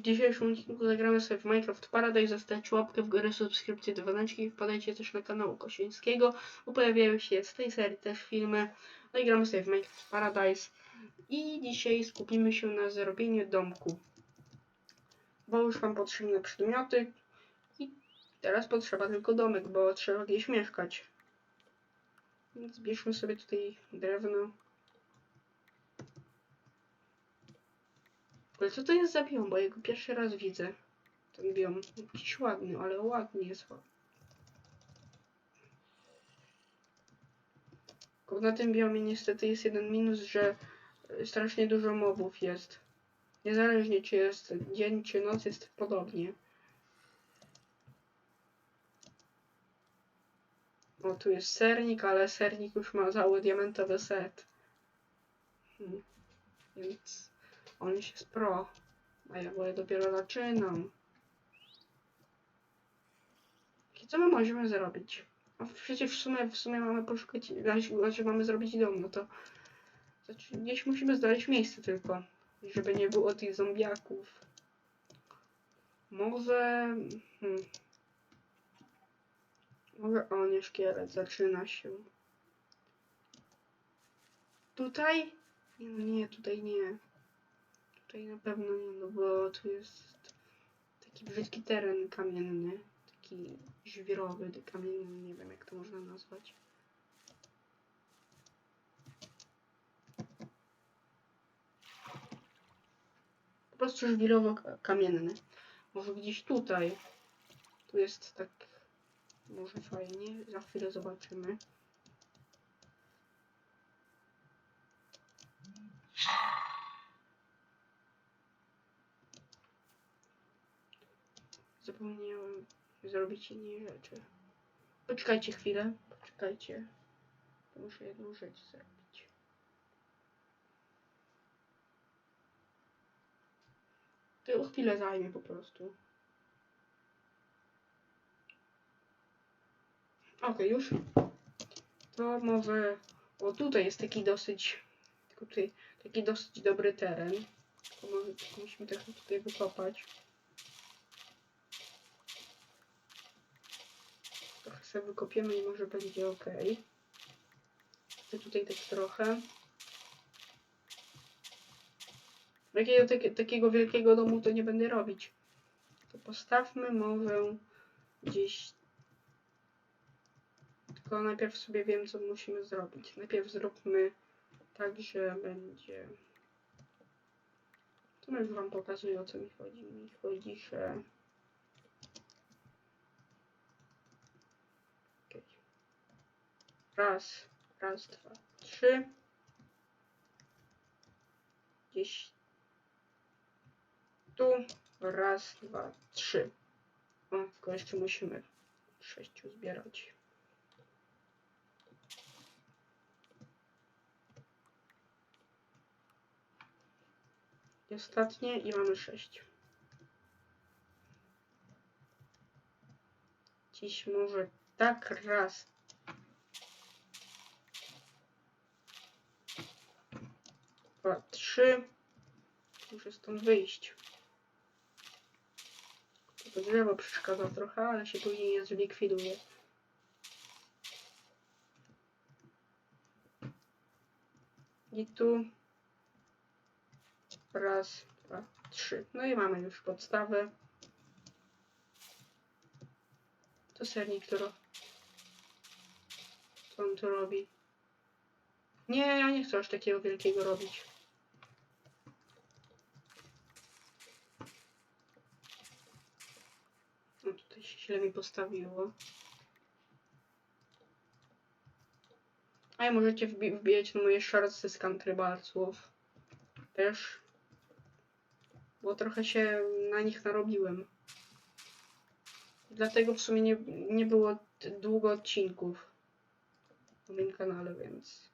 w dzisiejszym odcinku zagramy sobie w Minecraft Paradise. Zostawić łapkę w górę, subskrypcję, dzwoneczki. Wpadajcie też na kanał Kosińskiego, bo pojawiają się z tej serii też filmy. No i gramy sobie w Minecraft Paradise. I dzisiaj skupimy się na zrobieniu domku. Bo już mam potrzebne przedmioty. I teraz potrzeba tylko domek, bo trzeba gdzieś mieszkać. Więc zbierzmy sobie tutaj drewno. Ale co to jest za biom? Bo ja go pierwszy raz widzę. Ten biom. Jakiś ładny, ale ładny jest. Tylko na tym biomie niestety jest jeden minus, że y, strasznie dużo mobów jest. Niezależnie czy jest dzień czy noc jest podobnie. O, tu jest sernik, ale sernik już ma cały diamentowy set. Hmm. Więc on już jest pro. A ja bo ja dopiero zaczynam. I co my możemy zrobić? A przecież w sumie, w sumie mamy poszukać, znaczy mamy zrobić dom, no to znaczy, gdzieś musimy znaleźć miejsce tylko, żeby nie było tych zombiaków. Może... Hmm. Może o nie zaczyna się. Tutaj? Nie, no nie, tutaj nie. Tutaj na pewno nie, no bo tu jest taki brzydki teren kamienny. Taki żwirowy, kamienny, nie wiem jak to można nazwać. Po prostu żwirowo-kamienny. Może gdzieś tutaj. Tu jest tak... Może fajnie. Za chwilę zobaczymy. Zapomniałem zrobić innej rzeczy. Poczekajcie chwilę. Poczekajcie. Muszę jedną rzecz zrobić. To chwilę zajmie po prostu. Okej, już. To może... O, tutaj jest taki dosyć... Tutaj taki dosyć dobry teren. Tylko może musimy trochę tutaj wykopać. Sobie wykopiemy i może będzie ok. Chcę tutaj tak trochę. Takiego, takie, takiego wielkiego domu to nie będę robić. To postawmy może gdzieś. Tylko najpierw sobie wiem, co musimy zrobić. Najpierw zróbmy tak, że będzie. To już wam pokazuję o co mi chodzi. Mi chodzi, że. Okej. Raz, raz, dwa, trzy. Gdzieś tu. Raz, dwa, trzy. O, tylko jeszcze musimy sześciu zbierać. I ostatnie i mamy sześć. Dziś może tak raz. Dwa, trzy. Muszę stąd wyjść. To drzewo przeszkadza trochę, ale się później je zlikwiduje. I tu raz, dwa, trzy. No i mamy już podstawę. To sernik, który... Co on tu robi? Nie, ja nie chcę aż takiego wielkiego robić. No tutaj się źle mi postawiło. A ja możecie wbi wbijać na moje shortsy z country balców. Też. Bo trochę się na nich narobiłem. Dlatego w sumie nie, nie było długo odcinków na moim kanale, więc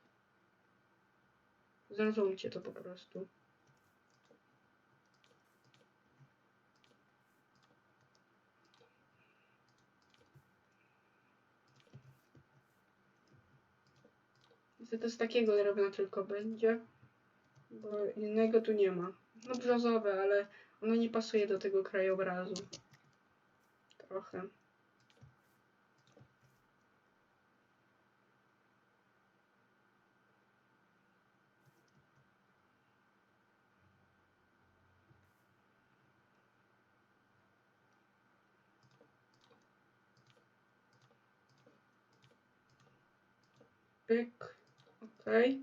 zrozumcie to po prostu. To z takiego drewna tylko będzie, bo innego tu nie ma. No brzozowe, ale Ono nie pasuje do tego krajobrazu. Trochę. Pyk. Okej.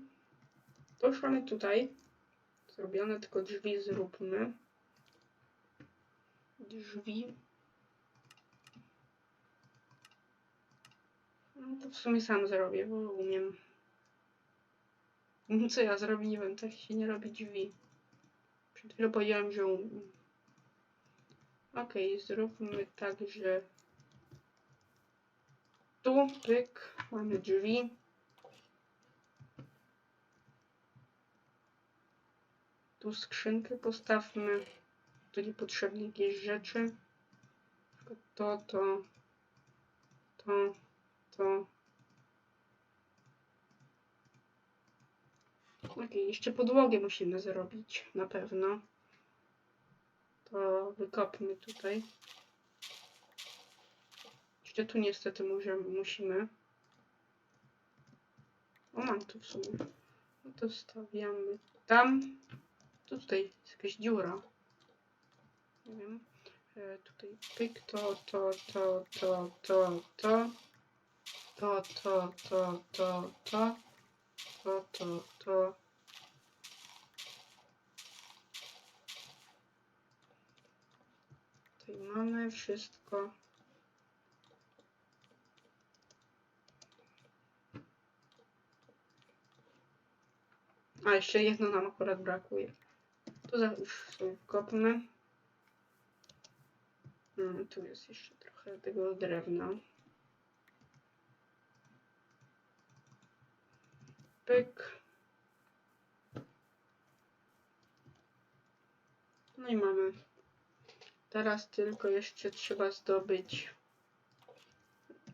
To już mamy tutaj zrobione, tylko drzwi zróbmy. Drzwi. No to w sumie sam zrobię, bo umiem. Co ja zrobiłem? Tak się nie robi drzwi. Przed chwilą powiedziałem, że umiem. Okej, zróbmy tak, że tu, pyk, mamy drzwi. Tu skrzynkę postawmy. Tu niepotrzebne jakieś rzeczy. To, to, to, to. Okej, jeszcze podłogę musimy zrobić, na pewno. To wykopmy tutaj. Jeszcze tu niestety musimy. O, mam tu w sumie. No to stawiamy tam. Tu tutaj jest jakaś dziura. Nie wiem. E, tutaj pyk, to, to, to, to, to, to. To, to, to, to, to. To, to, to. Tutaj mamy wszystko. A jeszcze jedno nam akurat brakuje. Tu za, już sobie kopnę. Mm, tu jest jeszcze trochę tego drewna. Pyk. No i mamy. Teraz tylko jeszcze trzeba zdobyć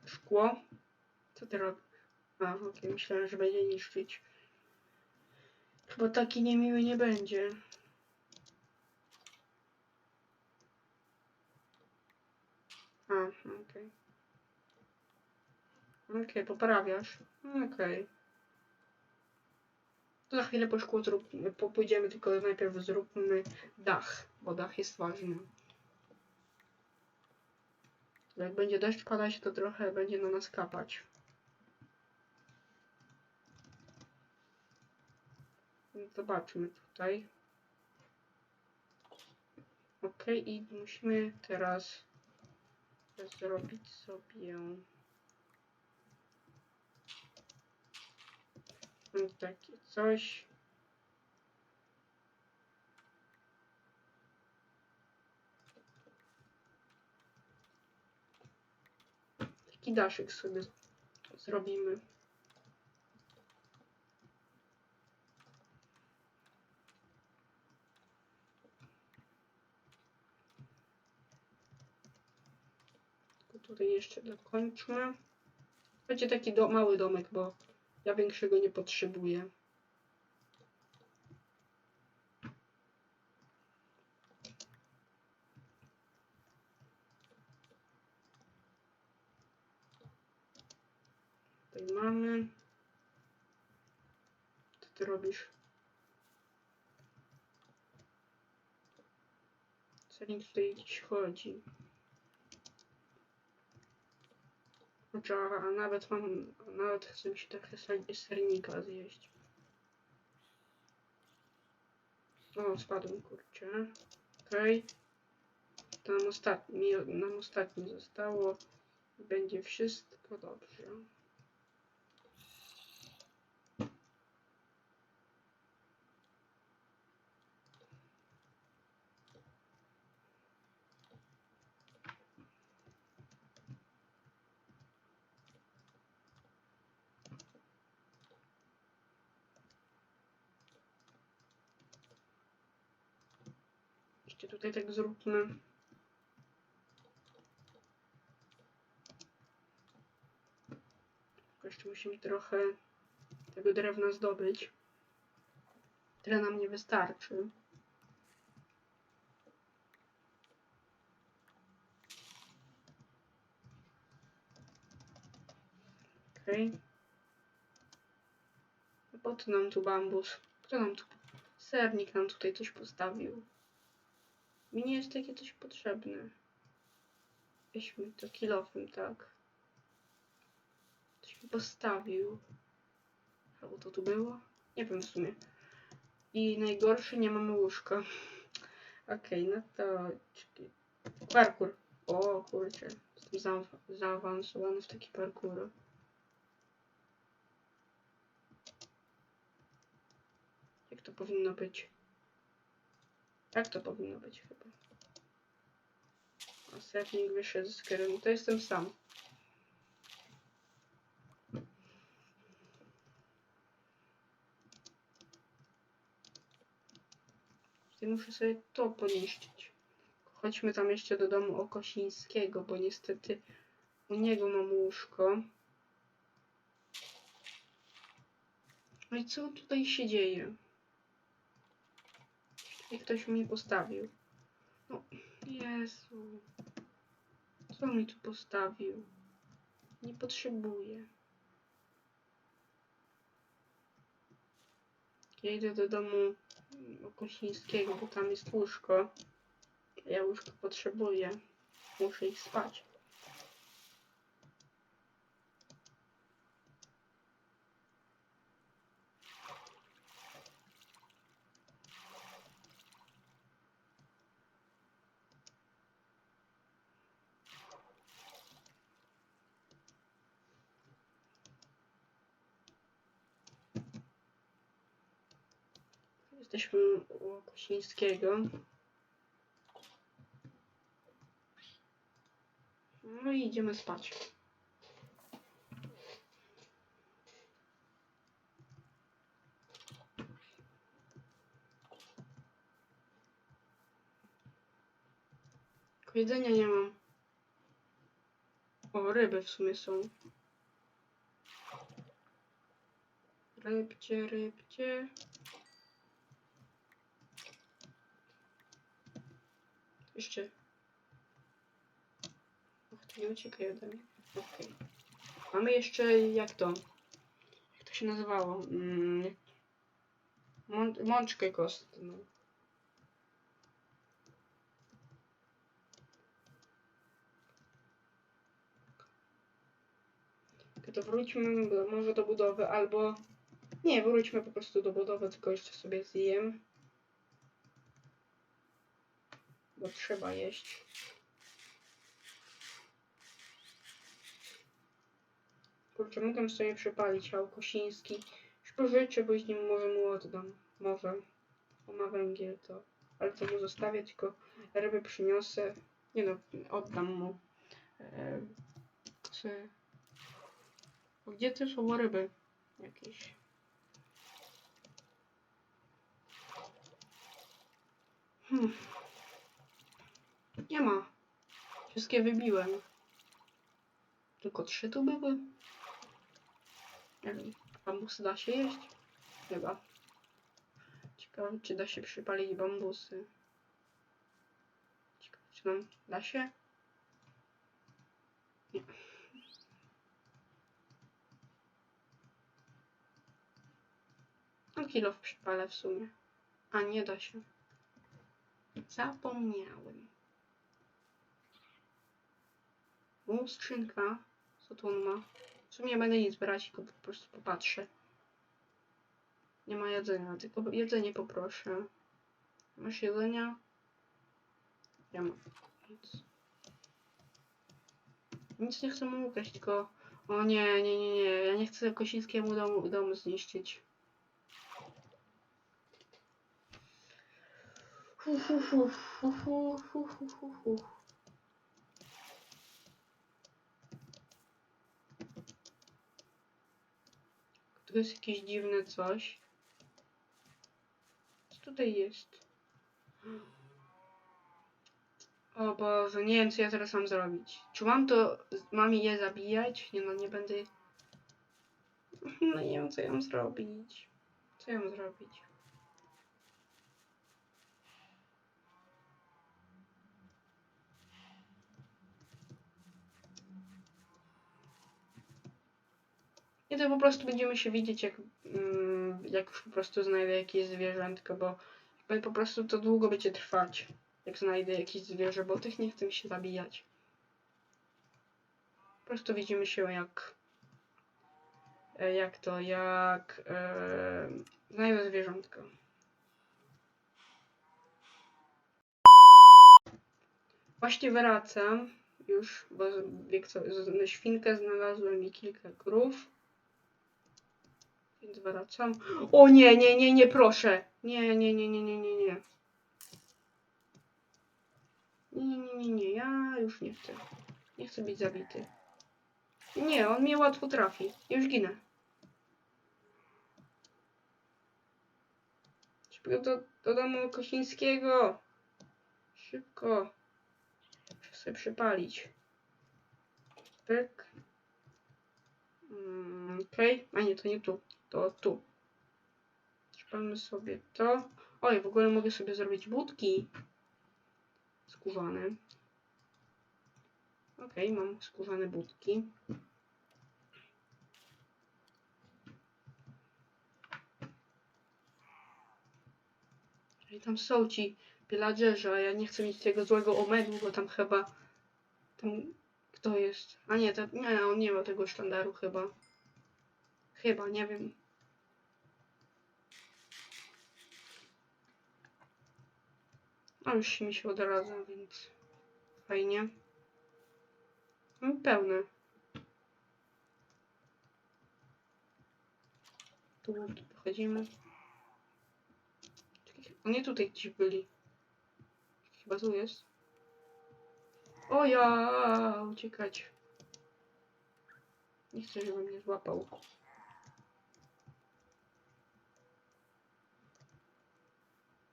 szkło. Co ty robisz? A, okej, myślałem, że będzie niszczyć. Chyba taki niemiły nie będzie. A, okej. Okej, poprawiasz. Okej. To za chwilę po szkło zróbmy, po, pójdziemy, tylko najpierw zróbmy dach, bo dach jest ważny. Jak będzie deszcz padać, to trochę będzie na nas kapać. Zobaczmy tutaj. Ok, i musimy teraz zrobić sobie takie coś. Taki daszyk sobie zrobimy. Tylko tutaj jeszcze dokończmy. Będzie taki do, mały domek, bo ja większego nie potrzebuję. Tutaj mamy. Co ty robisz? Celnik tutaj gdzieś chodzi. Znaczy, a nawet mam, nawet chcę mi się trochę ser- sernika zjeść. O, spadłem, kurczę. Okej. To nam ostatni, nam ostatni zostało. Będzie wszystko dobrze. sobie tak zróbmy. Tylko jeszcze musimy trochę tego drewna zdobyć. Tyle nam nie wystarczy. Okej. Okay. Po co nam tu bambus? Kto nam tu... Sernik nam tutaj coś postawił. Mi nie jest takie coś potrzebne. Weźmy to kilofem, tak. Coś mi postawił. Albo to tu było? Nie wiem w sumie. I najgorsze, nie mamy łóżka. Okej, no to... Parkour. O kurczę, jestem za, zaawansowany w taki parkour. Jak to powinno być? Tak to powinno być chyba. Sernik wyszedł z. No to jestem sam. I muszę sobie to poniszczyć. Chodźmy tam jeszcze do domu Okosińskiego, bo niestety u niego mam łóżko. No i co tutaj się dzieje? I ktoś mi postawił. No, Jezu. Co mi tu postawił? Nie potrzebuję. Ja idę do domu Okosińskiego, bo tam jest łóżko. Ja łóżko potrzebuję. Muszę ich spać. Jesteśmy u Kosińskiego. No i idziemy spać. Jedzenia nie mam. O, ryby w sumie są. Rybcie, rybcie. Jeszcze. Och, to nie ucieka ode mnie. Okej. Mamy jeszcze, jak to? Jak to się nazywało? Mm, mą mączkę kostną. To wróćmy może do budowy, albo... Nie, wróćmy po prostu do budowy, tylko jeszcze sobie zjem. Bo trzeba jeść. Kurczę, mogę sobie przypalićAłkosiński. Spożyczę, bo z nim może mu oddam. Może. On ma węgiel, to... Ale to mu zostawię, tylko ryby przyniosę. Nie no, oddam mu. Eee, Gdzie też są ryby? Jakieś. Hmm. Nie ma. Wszystkie wybiłem. Tylko trzy tu były. Nie wiem, bambusy da się jeść? Chyba. Ciekawe, czy da się przypalić bambusy. Ciekawe, czy nam da się? Nie. No kilo w przypale w sumie. A nie da się. Zapomniałem. U, skrzynka. Co tu on ma? W sumie nie będę nic brać, tylko po prostu popatrzę. Nie ma jedzenia, tylko jedzenie poproszę. Masz jedzenia? Ja mam. Nic. Nic nie chcę mu ukraść, tylko... O nie, nie, nie, nie. Ja nie chcę Kosińskiemu domu, dom zniszczyć. Hu, hu, hu, hu, Tu jest jakieś dziwne coś. Co tutaj jest? O Boże, nie wiem co ja teraz mam zrobić. Czy mam to, mam je zabijać? Nie no, nie będę... No nie wiem co ja mam zrobić. Co ja mam zrobić? I to po prostu będziemy się widzieć, jak, mm, jak już po prostu znajdę jakieś zwierzętko, bo po prostu to długo będzie trwać, jak znajdę jakieś zwierzę, bo tych nie chcę się zabijać. Po prostu widzimy się jak e, jak to, jak e, znajdę zwierzątko. Właśnie wracam już, bo jak co, świnkę znalazłem i kilka krów. Więc wracam. O nie, nie, nie, nie, proszę. Nie, nie, nie, nie, nie, nie, nie. Nie, nie, nie, nie, ja już nie chcę. Nie chcę być zabity. Nie, on mnie łatwo trafi. Już ginę. Szybko do, do domu Kosińskiego. Szybko. Muszę sobie przypalić. Pyk. Mm, Okej, a nie, to nie tu. To tu. Przypalmy sobie to. Oj, w ogóle mogę sobie zrobić budki. Skórzane. Okej, mam skórzane budki. I tam są ci pillagerzy, a ja nie chcę mieć tego złego omedu, bo tam chyba... Tam... Kto jest? A nie, to, nie, on nie ma tego sztandaru chyba. Chyba, nie wiem. Już mi się odradza, więc fajnie. Mam pełne. Tu. Czekaj, Oni tutaj gdzieś byli. Chyba tu jest. O ja, uciekać. Nie chcę, żeby mnie złapał.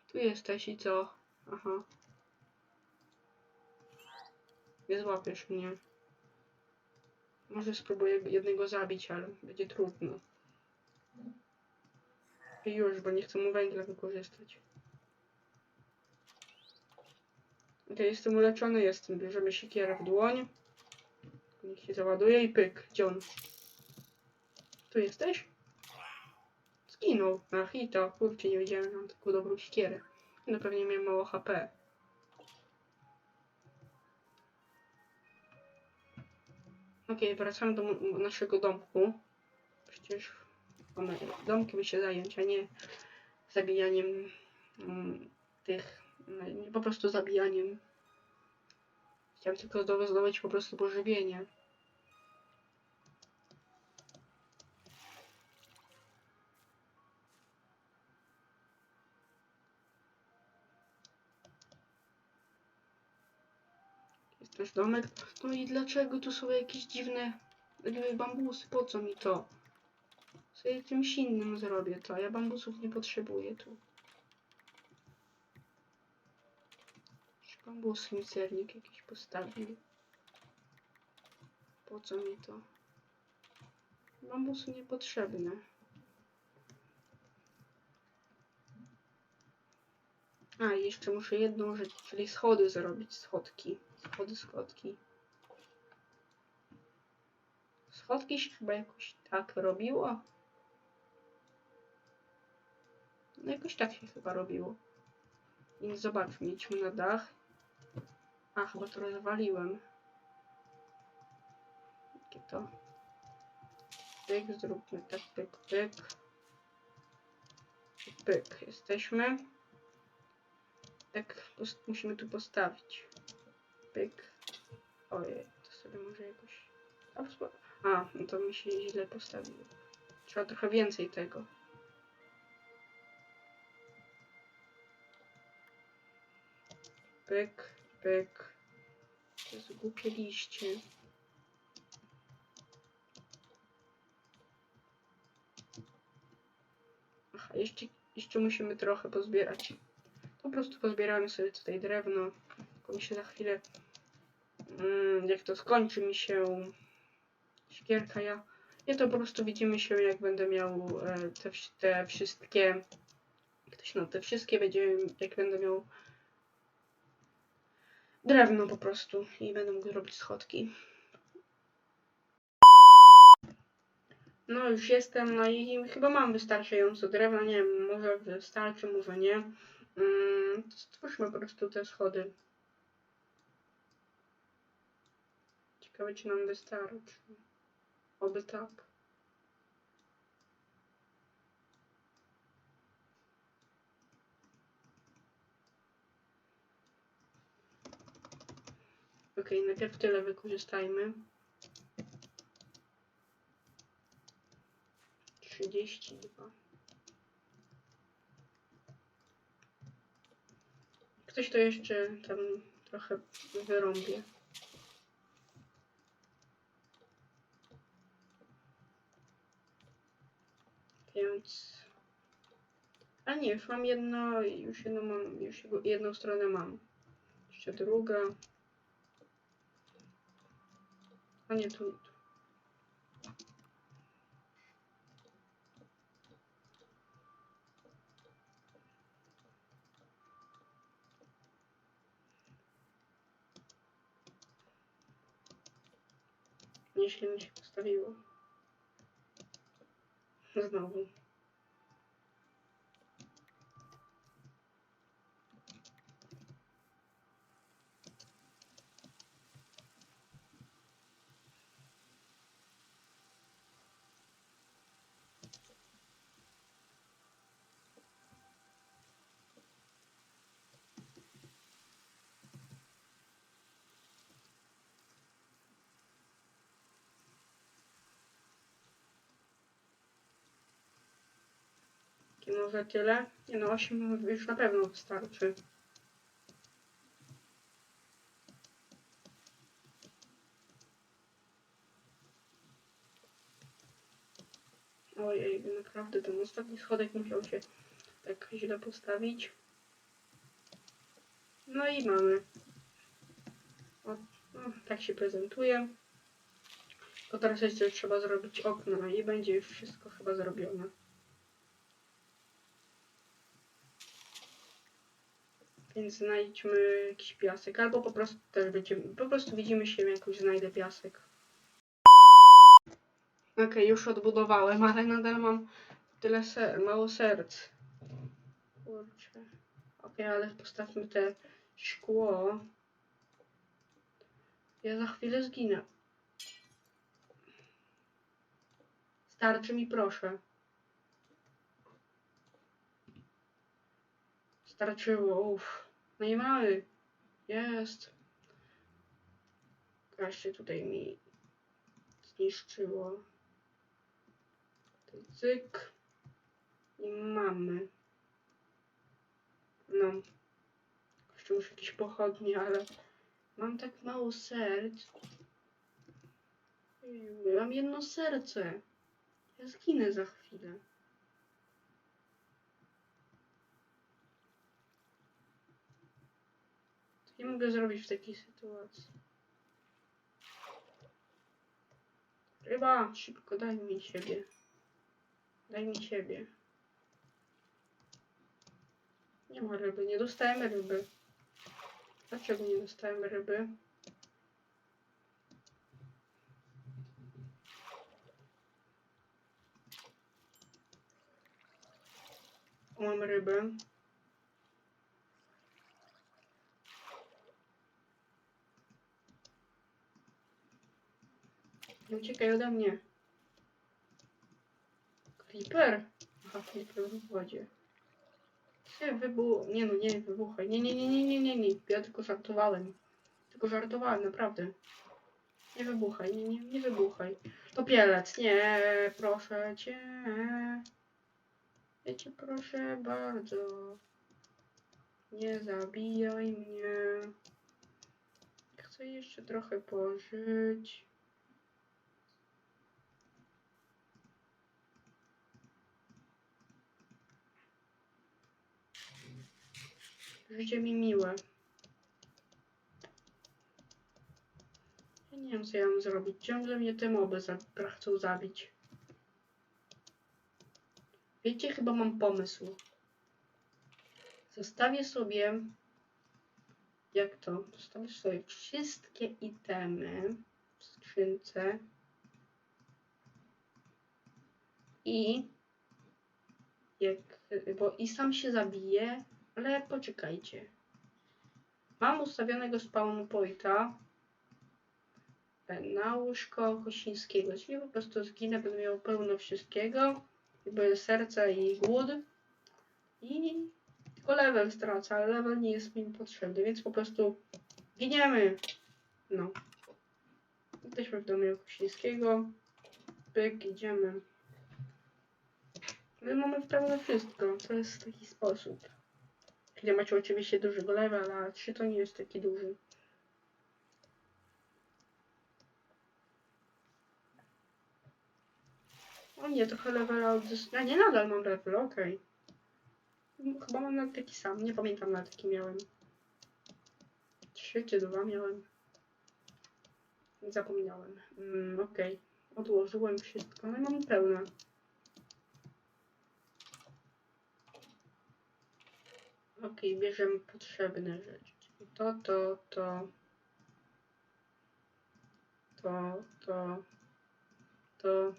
Tu jesteś i co? Aha. Nie złapiesz mnie. Może spróbuję jednego zabić, ale będzie trudno. I już, bo nie chcę mu węgla wykorzystać. Okej, jestem uleczony, jestem. Bierzemy siekierę w dłoń. Niech się załaduje i pyk. Gdzie on? Tu jesteś? Zginął. Na hita. Kurczę, nie wiedziałem, że mam taką dobrą siekierę. No pewnie miałem mało HP. Okej, wracamy do naszego domku. Przecież mamy domkiem się zająć, a nie zabijaniem mm, tych, no, po prostu zabijaniem. Chciałem tylko zdobyć po prostu pożywienie. Domek. No i dlaczego tu są jakieś dziwne bambusy? Po co mi to? Sobie czymś innym zrobię to. Ja bambusów nie potrzebuję tu. Bambusy mi sernik jakiś postawił. Po co mi to? Bambusy niepotrzebne. A, jeszcze muszę jedną rzecz, czyli schody zrobić. Schodki. Schody, schodki. Schodki się chyba jakoś tak robiło. No jakoś tak się chyba robiło. Więc zobaczmy, idźmy na dach. A, chyba to rozwaliłem. Jakie to? Pyk, zróbmy tak, pyk, pyk. Pyk, jesteśmy. Tak, musimy tu postawić. Pyk. Ojej, to sobie może jakoś... A, no to mi się źle postawiło. Trzeba trochę więcej tego. Pyk, pyk. To jest głupie liście. Aha, jeszcze, jeszcze musimy trochę pozbierać. Po prostu pozbieramy sobie tutaj drewno. Tylko mi się za chwilę, jak to skończy mi się szkierka, ja, ja to po prostu widzimy się, jak będę miał e, te, te wszystkie, się nazywa, te wszystkie będzie, jak będę miał drewno po prostu i będę mógł robić schodki. No już jestem, no i chyba mam wystarczająco drewna, nie wiem, może wystarczy, może nie. Mm, stwórzmy po prostu te schody. Ciekawe, czy nam wystarczy. Oby tak. Okej, najpierw tyle wykorzystajmy. 32. Ktoś to jeszcze tam trochę wyrąbie. Więc... A nie, już mam jedno, już jedną mam, już jedną stronę mam. Jeszcze druga. A nie, tu, tu. Nieźle mi się postawiło. Znowu. I może tyle? Nie no, 8 już na pewno wystarczy. Ojej, naprawdę ten ostatni schodek musiał się tak źle postawić. No i mamy. O, tak się prezentuje. To teraz jeszcze trzeba zrobić okno no i będzie już wszystko chyba zrobione. Więc znajdźmy jakiś piasek, albo po prostu też będziemy, po prostu widzimy się, jak już znajdę piasek. Okej, już odbudowałem, ale nadal mam tyle ser mało serc. Kurczę. Okej, ale postawmy te szkło. Ja za chwilę zginę. Starczy mi, proszę. Starczyło, uff. No i mamy. Jest. Właśnie tutaj mi zniszczyło. Cyk. I mamy. No. Jeszcze muszę jakieś pochodnie, ale mam tak mało serc. Mam jedno serce. Ja zginę za chwilę. Co nie mogę zrobić w takiej sytuacji? Ryba, szybko daj mi siebie. Daj mi siebie. Nie ma ryby, nie dostałem ryby. Dlaczego nie dostałem ryby? Mam rybę. Nie uciekaj ode mnie. Creeper? Aha, Creeper w wodzie. Nie, wybu... Nie no, nie wybuchaj. Nie, nie, nie, nie, nie, nie, nie. Ja tylko żartowałem. Tylko żartowałem, naprawdę. Nie wybuchaj, nie, nie, nie wybuchaj. To pielec, nie, proszę cię. Ja cię proszę bardzo. Nie zabijaj mnie. Chcę jeszcze trochę pożyć. Życie mi miłe. Ja nie wiem, co ja mam zrobić. Ciągle mnie te moby za chcą zabić. Wiecie, chyba mam pomysł. Zostawię sobie... Jak to? Zostawię sobie wszystkie itemy w skrzynce. I jak, bo i sam się zabije, ale poczekajcie. Mam ustawionego spawn pointa na łóżko Kosińskiego, czyli po prostu zginę, będę miał pełno wszystkiego, jakby serca i głód i tylko level stracę, ale level nie jest mi potrzebny, więc po prostu giniemy. No. Jesteśmy w domu Kosińskiego. Pyk, idziemy. My mamy pełne wszystko, to jest taki sposób. Kiedy macie oczywiście dużego levela, a 3 to nie jest taki duży. O nie, trochę levela odzyskałem. Nie, nadal mam level, okej. No, Chyba mam nawet taki sam, nie pamiętam nawet jaki miałem. Trzy czy dwa miałem. Zapomniałem. Mm, okej. Odłożyłem wszystko, no i mam pełne. Okej, bierzemy potrzebne rzeczy. Czyli To, to, to. To, to. To.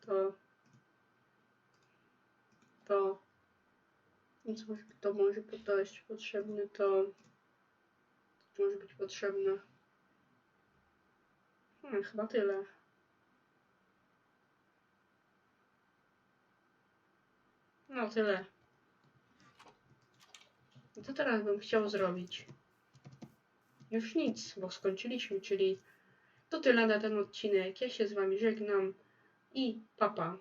To. To. Nic może, to może to potrzebne, to. To może być potrzebne. Hmm, chyba tyle. No tyle. Co teraz bym chciał zrobić? Już nic, bo skończyliśmy, czyli to tyle na ten odcinek. Ja się z wami żegnam i papa.